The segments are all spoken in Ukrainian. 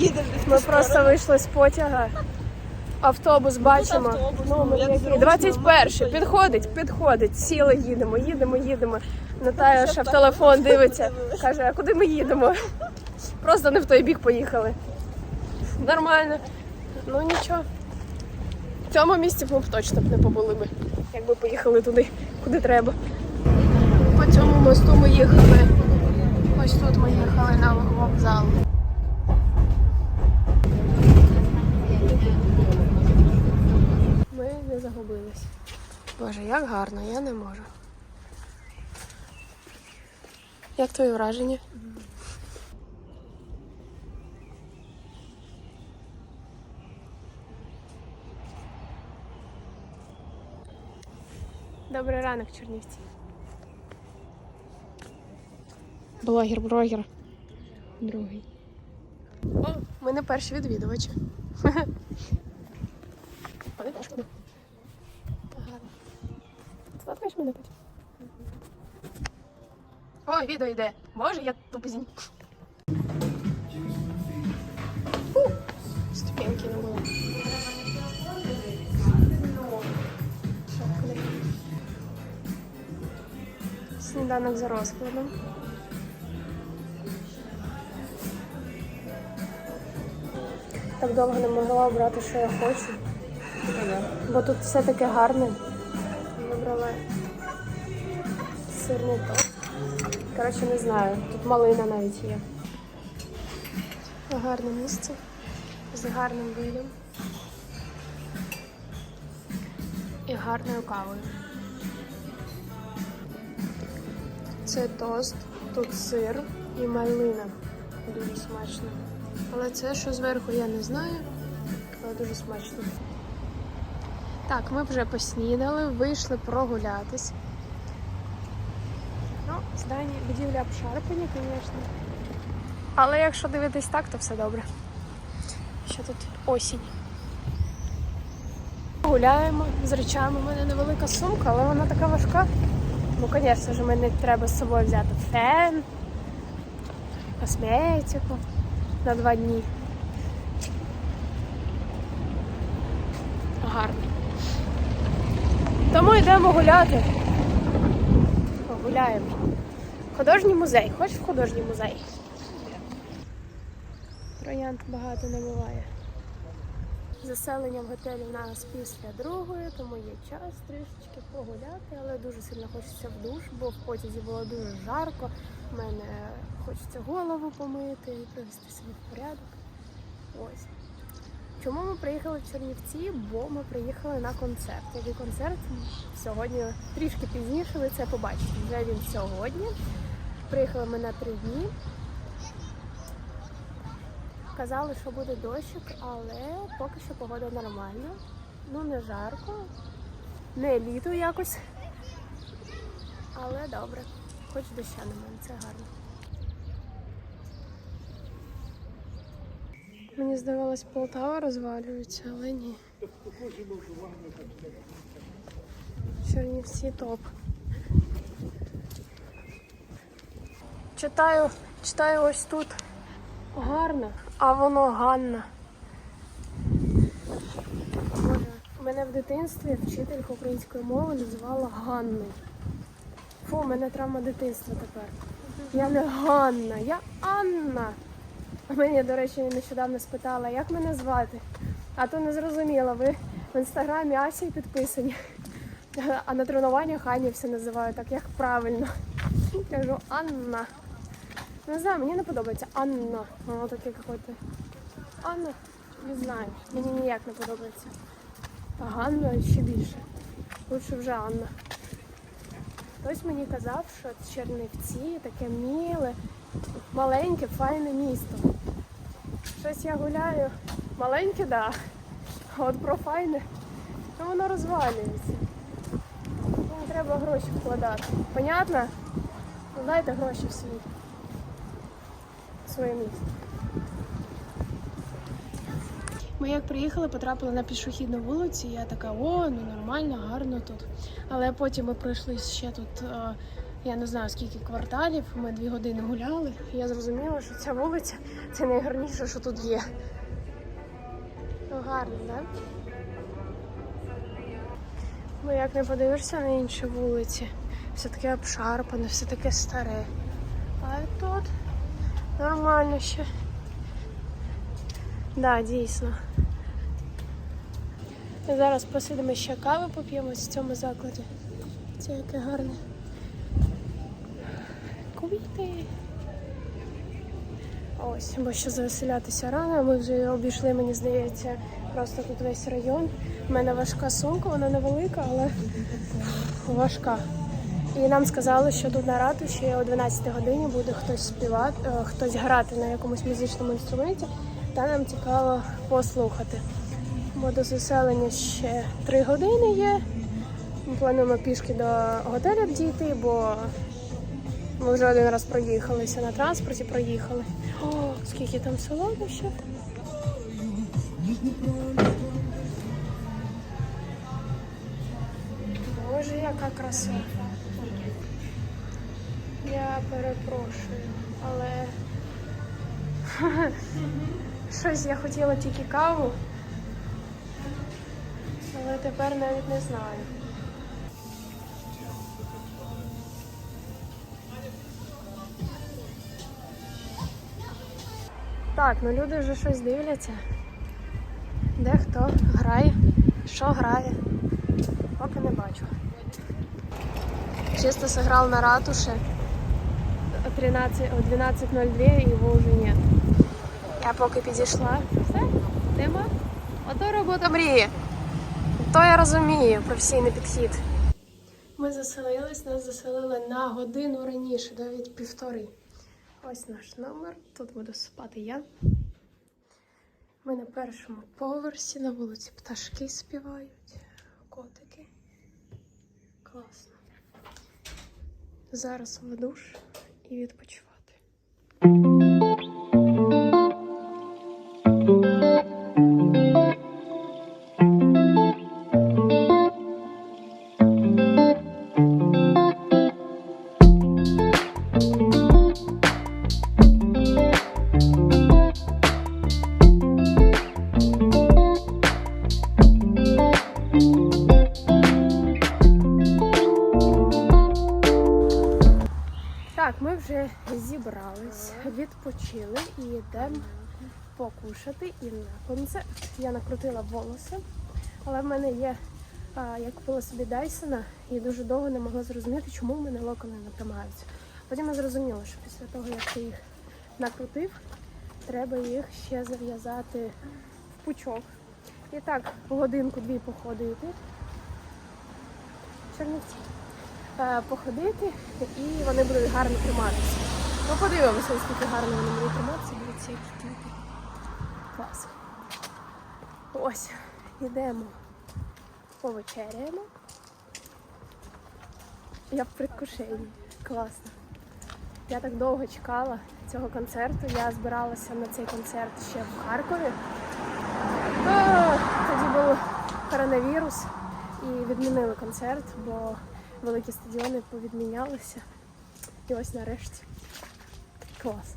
їдеш десь Ми просто вийшли з потяга. Автобус бачимо. автобус, Номер ну, як зручно, 21 можна Підходить, підходить. Сіли, їдемо, їдемо, їдемо. Наталя ще в телефон дивиться. Каже, а куди ми їдемо? Просто не в той бік поїхали. Нормально. Ну нічого. В цьому місці ми б точно б не побули би, якби поїхали туди, куди треба. По цьому мосту ми їхали. Ось тут ми їхали на вокзал. Загубились. Боже, як гарно, я не можу. Як твої враження? Добрий ранок, Чернівці. Блогер, блогер. Другий. О, ми не перші відвідувачі. Вони теж. Сфоткаєш мене потім? О, відео йде. Боже, я тупозінь. Фу, Ступеньки не було. Сніданок за розкладом. Так довго не могла обрати, що я хочу. Бо тут все таке гарне. Вибрала сирний тост. Коротше, не знаю. Тут малина навіть є. Гарне місце з гарним видом і гарною кавою. Це тост, тут сир і малина. Дуже смачно. Але це, що зверху, я не знаю, але дуже смачно. Так, ми вже поснідали, вийшли прогулятись. Ну, здання, будівля обшарпані, звісно. Але якщо дивитись так, то все добре. Ще тут осінь. Гуляємо з речами. У мене невелика сумка, але вона така важка. Ну, звісно ж, мені треба з собою взяти фен, косметику на два дні. Гарно. Тому йдемо гуляти. Погуляємо. Художній музей. Хочеш в художній музей? Троянд багато не буває. Заселення в готелі в нас після другої, тому є час трішечки погуляти, але дуже сильно хочеться в душ, бо в потязі було дуже жарко. У мене хочеться голову помити і привести себе в порядок. Ось. Чому ми приїхали в Чернівці? Бо ми приїхали на концерт. Який концерт сьогодні трішки пізніше ви це побачите. Вже він сьогодні. Приїхали ми на три дні. Казали, що буде дощик, але поки що погода нормальна. Ну не жарко, не літо якось. Але добре. Хоч доща немає, це гарно. Мені здавалось, Полтава розвалюється, але ні. Чернівці топ. Читаю, читаю ось тут. Гарно, а воно Ганна. Мене в дитинстві вчителька української мови називала Ганною. Фу, у мене травма дитинства тепер. Я не Ганна, я Анна. Мені, до речі, нещодавно спитала, як мене звати. А то не зрозуміла, ви в інстаграмі Асі підписані. А на тренуваннях Ані все називаю так, як правильно. Кажу Анна. Не знаю, мені не подобається Анна. Воно таке якось. Анна, не знаю. Мені ніяк не подобається. А Ганна ще більше. Лучше вже Анна. Хтось мені казав, що Чернівці таке міле, маленьке, файне місто. Щось я гуляю. Маленьке, да. А от про файне, то воно розвалюється. Тому треба гроші вкладати. Понятно? Ну, Дайте гроші в свій. Своє місто. Ми як приїхали, потрапили на пішохідну вулицю, я така, о, ну нормально, гарно тут. Але потім ми пройшли ще тут е, Я не знаю скільки кварталів, ми дві години гуляли, і я зрозуміла, що ця вулиця це найгарніше, що тут є. Ну, гарно, так? Да? Ну, як не подивишся на інші вулиці, все таке обшарпане, все таке старе. А тут нормально ще. Да, дійсно. Зараз посидимо ще кави поп'ємо в цьому закладі. Це яке гарне. Квіти. Ось, бо ще завеселятися рано. Ми вже обійшли, мені здається, просто тут весь район. У мене важка сумка, вона невелика, але важка. І нам сказали, що тут на ратуші о 12 годині буде хтось співати, е, хтось грати на якомусь музичному інструменті, та нам цікаво послухати. Бо до заселення ще 3 години є. Ми плануємо пішки до готелю дійти, бо ми вже один раз проїхалися на транспорті, проїхали. О, скільки там солодощів. Боже, яка краса. Я перепрошую, але щось я хотіла тільки каву, але тепер навіть не знаю. Так, ну люди вже щось дивляться. Де хто грає, що грає. Поки не бачу. Чисто сыграл на ратуше. О 13 о 12.02 і його вже нет. Я поки підійшла. Все, нема. Ото робота мрії. То я розумію, професійний підхід. Ми заселились, нас заселили на годину раніше, навіть півтори. Ось наш номер. Тут буду спати я. Ми на першому поверсі, на вулиці пташки співають, котики. Класно. Зараз в душ і відпочивати. Відпочили і йдемо покушати і на концерт. Я накрутила волоси, але в мене є, а, я купила собі Дайсона і дуже довго не могла зрозуміти, чому в мене локони не. Потім я зрозуміла, що після того, як ти їх накрутив, треба їх ще зав'язати в пучок. І так, годинку-дві походити. Чернівці походити і вони будуть гарно триматися. Ну, подивимося, наскільки гарно вони будуть триматися, дивіться, які квіти. Клас. Ось, йдемо, повечеряємо. Я в предвкушенні. Класно. Я так довго чекала цього концерту. Я збиралася на цей концерт ще в Харкові. А, Тоді був коронавірус і відмінили концерт, бо великі стадіони повідмінялися. І ось нарешті. Клас.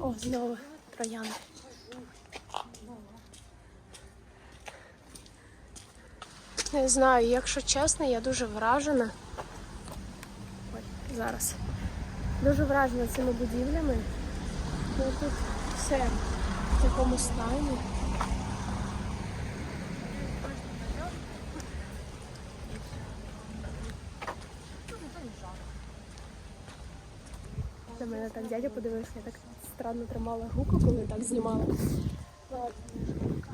О, знову троянди. Не знаю, якщо чесно, я дуже вражена. Ой, зараз. Дуже вражена цими будівлями. Ну, тут все в такому стані. На мене так дядя подивився, я так странно тримала руку, коли так знімала.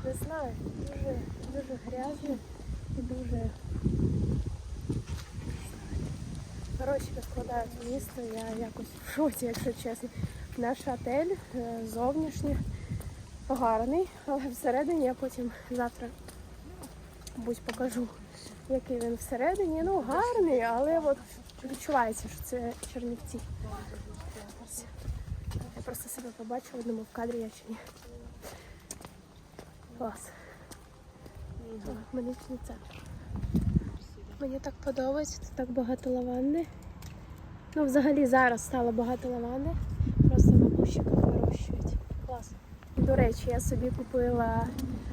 Не знаю, дуже, дуже грязно і дуже гроші розкладають місто. Я якось в шоці, якщо чесно. Наш отель е, зовнішній гарний, але всередині я потім завтра мабуть покажу, який він всередині. Ну, гарний, але от відчувається, що це Чернівці. Просто себе побачила, думаю, в кадрі я чи ні. Клас. Медичний центр. Мені так подобається, тут так багато лаванди. Ну, взагалі зараз стало багато лаванди. Просто на кущиках вирощують. Клас. До речі, я собі купила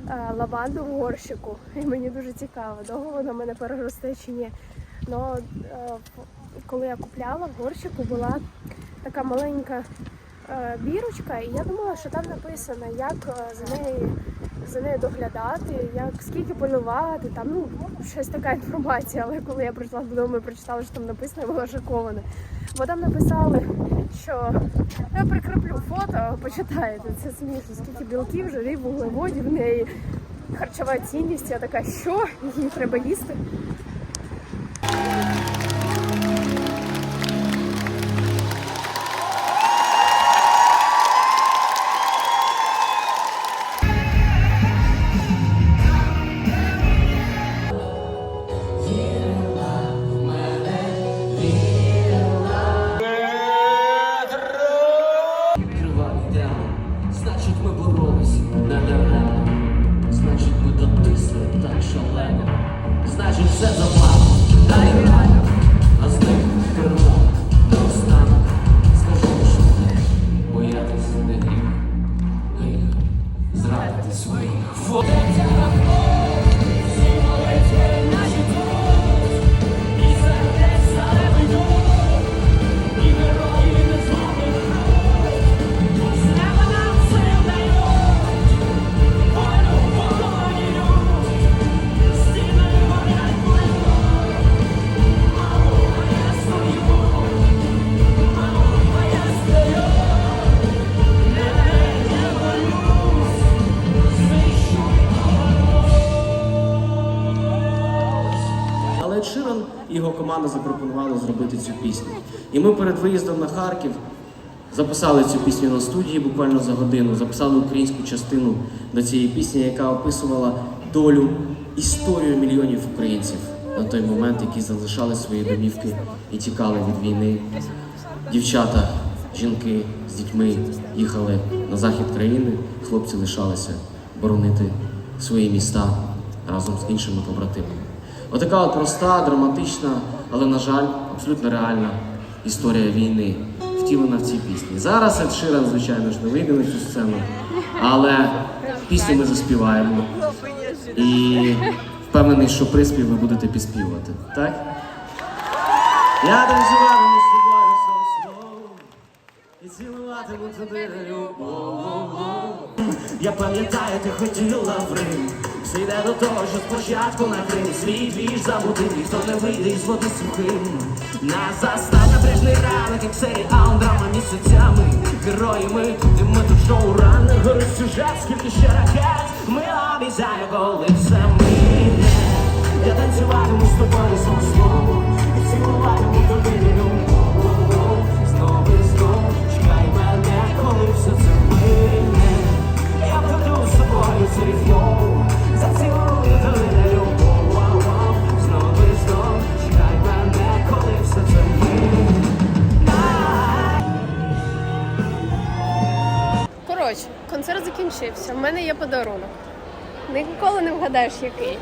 е, лаванду в горщику. І мені дуже цікаво, довго вона мене переросте чи ні. Но е, в- коли я купляла в горщику була така маленька е, бірочка, і я думала, що там написано, як е, за нею за нею доглядати, як скільки поливати, там ну щось така інформація. Але коли я прийшла додому і прочитала, що там написано, я була шокована. Бо там написали, що я прикріплю фото, почитаєте, це смішно, скільки білків, жирів, вуглеводів в неї. Харчова цінність, я така, що її треба їсти. своїх. пісню. І ми перед виїздом на Харків записали цю пісню на студії буквально за годину, записали українську частину до цієї пісні, яка описувала долю, історію мільйонів українців на той момент, які залишали свої домівки і тікали від війни. Дівчата, жінки з дітьми їхали на захід країни, хлопці лишалися боронити свої міста разом з іншими побратимами. Отака от проста, драматична, але, на жаль, абсолютно реальна історія війни втілена в цій пісні. Зараз Ед Ширан, звичайно ж, не вийде на цю сцену, але пісню ми заспіваємо. І впевнений, що приспів ви будете підспівувати. Так? Я танцюватиму з тобою сосну і цілуватиму туди любов. Я пам'ятаю, ти хотіла в Рим. Все до того, що спочатку на Крим свій двіж забути, ніхто не вийде із води сухим. Нас застав напряжний ранок, як серіал, драма місяцями. Герої ми, і ми тут шоу ранне, горить сюжет, скільки ще ракет. Ми обіцяємо, коли все мине. Я танцюватиму з тобою знову, і цілуватиму подарунок. Ніколи не вгадаєш, який.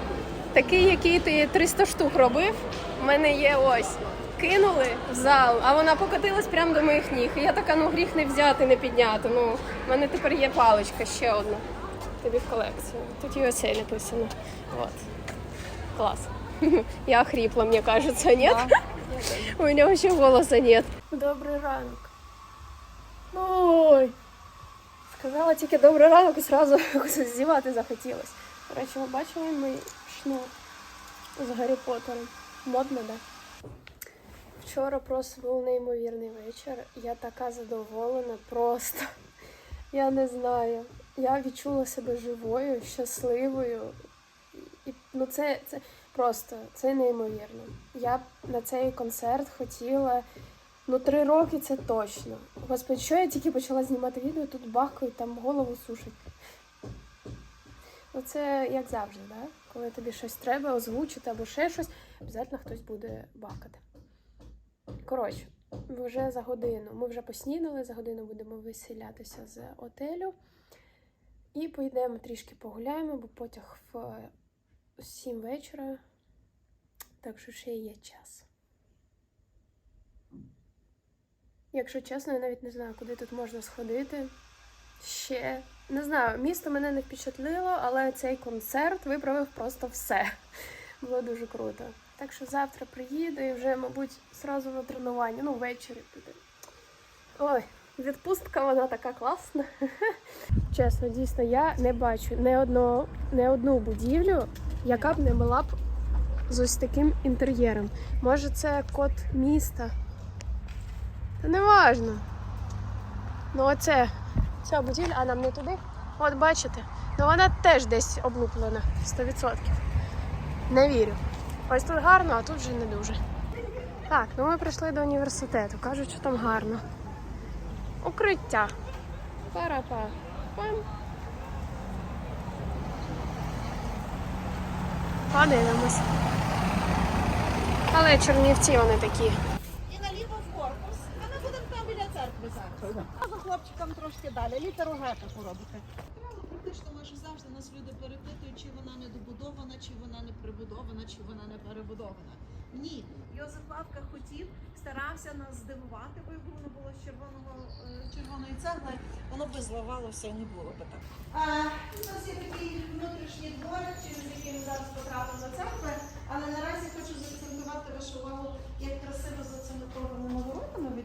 Такий, який ти 300 штук робив. У мене є ось. Кинули в зал, а вона покотилась прямо до моїх ніг. І я така, ну гріх не взяти, не підняти. Ну, в мене тепер є паличка ще одна. Тобі в колекцію. Тут оце написано. От. Клас. Я охрипла, мне кажется, нет? У меня вообще голоса нет. Добрий ранок. Ой. Сказала тільки добрий ранок і зразу здівати захотілось. До речі, ви бачили мій шнур з Гаррі Поттером? Модно, да? Вчора просто був неймовірний вечір. Я така задоволена, просто. Я не знаю. Я відчула себе живою, щасливою. І, ну, це, це просто це неймовірно. Я на цей концерт хотіла Ну, три роки це точно. Господи, що я тільки почала знімати відео, тут бахкають, там голову сушить. Ну, це як завжди, да? Коли тобі щось треба озвучити або ще щось, обов'язково хтось буде бахкати. Коротше, вже за годину. Ми вже поснідали, за годину будемо виселятися з отелю. І поїдемо трішки погуляємо, бо потяг в 7 вечора. Так що ще є час. Якщо чесно, я навіть не знаю, куди тут можна сходити. Ще не знаю, місто мене не впечатлило, але цей концерт виправив просто все. Було дуже круто. Так що завтра приїду і вже, мабуть, зразу на тренування, ну, ввечері туди. Ой, відпустка вона така класна. Чесно, дійсно, я не бачу не, одного, не одну будівлю, яка б не була б з ось таким інтер'єром. Може, це код міста. Та не важно. Ну, оце ця будівля, а нам не туди. От бачите, ну вона теж десь облуплена 100%. Не вірю. Ось тут гарно, а тут вже не дуже. Так, ну ми прийшли до університету. Кажуть, що там гарно. Укриття. Парапа. Подивимось. Але чернівці вони такі. І наліво в корпус, а ми будемо там біля церкви зараз. А за хлопчиком трошки далі, літеру Г таку робите. Практично майже завжди нас люди перепитують, чи вона не добудована, чи вона не прибудована, чи вона не перебудована. Ні, Йозеф Лавка хотів, старався нас здивувати, бо якби воно було з червоного е, червоної цегли, воно би зливалося і не було би так. А, у нас є такий внутрішній дворик, через який ми зараз потрапимо до церкви, але наразі хочу заакцентувати вашу увагу, як красиво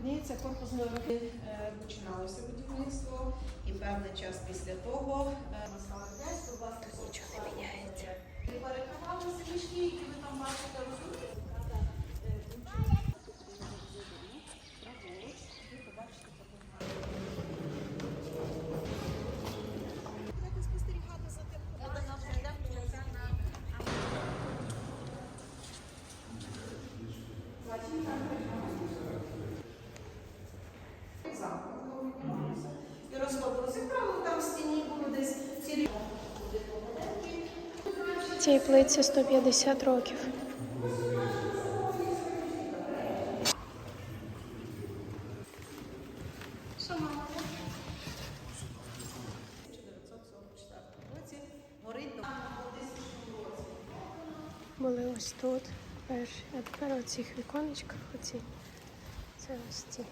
воротами корпусної корпус нових. Е, Починалося будівництво, і певний час після того е, настала то власне нічого не міняється. Перекривалися мішки, які ви там бачите, розумієте? Цій плитці 150 років. Були ось тут перші, а тепер у цих віконечках оці. Це ось ці.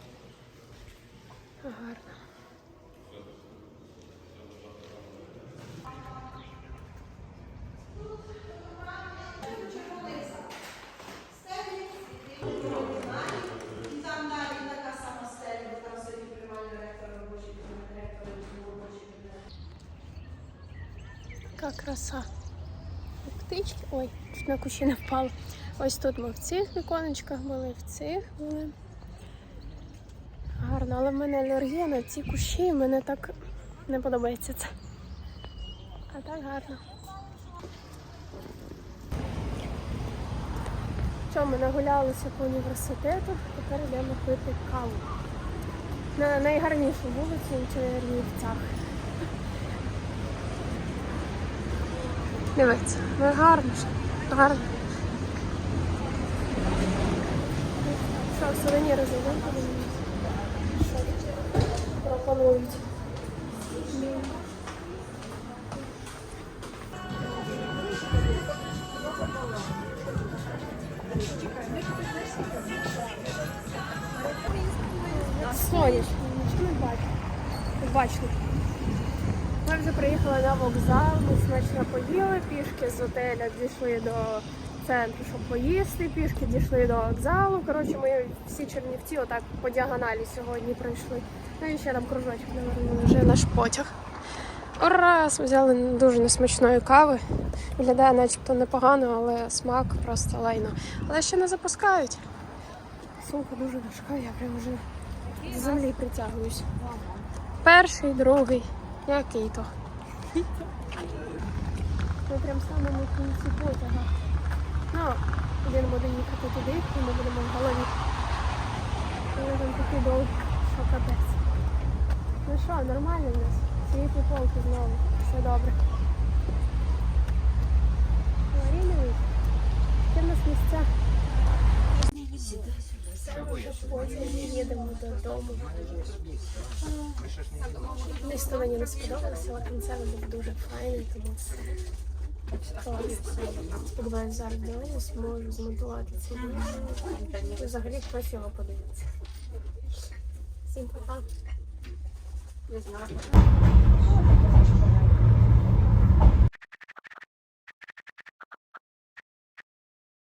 Гарно. Яка краса. Птички. Ой, чуть на кущі не впало. Ось тут ми в цих віконечках були, в цих були. Гарно, але в мене алергія на ці кущі, і мене так не подобається це. А так гарно. Що, ми нагулялися по університету, тепер йдемо пити каву. На найгарнішу вулицю в Чернівцях. Дивіться, ну гарно. Гарно. Що, сувеніри зайдемо подивимось? Що пропонують? Сонячно, нічого не бачу. Бачу. Приїхали на вокзал, ми смачно поїли, пішки з отеля дійшли до центру, щоб поїсти, пішки дійшли до вокзалу. Коротше, ми всі чернівці отак по діагоналі сьогодні пройшли. Ну і ще там кружочок навернули вже наш потяг. Раз, взяли дуже несмачної кави. Виглядає начебто непогано, але смак просто лайно. Але ще не запускають. Сумка дуже важка, я прям вже з землі притягуюсь. Перший, другий. Який то? Ми прям в самому кінці потяга. Ну, один буде їхати туди, і ми будемо в голові. Але там такий довгий, що капець. Ну що, нормально в нас. Світлі полки знову. Все добре. Аварійний. Які в нас місця? Потім їдемо додому. Десь то мені не сподобалося, але концерт був дуже файний, тому клас. Сподіваюсь, зараз вдома зможу змонтувати це відео. Взагалі хтось його подивиться. Всім. Добре.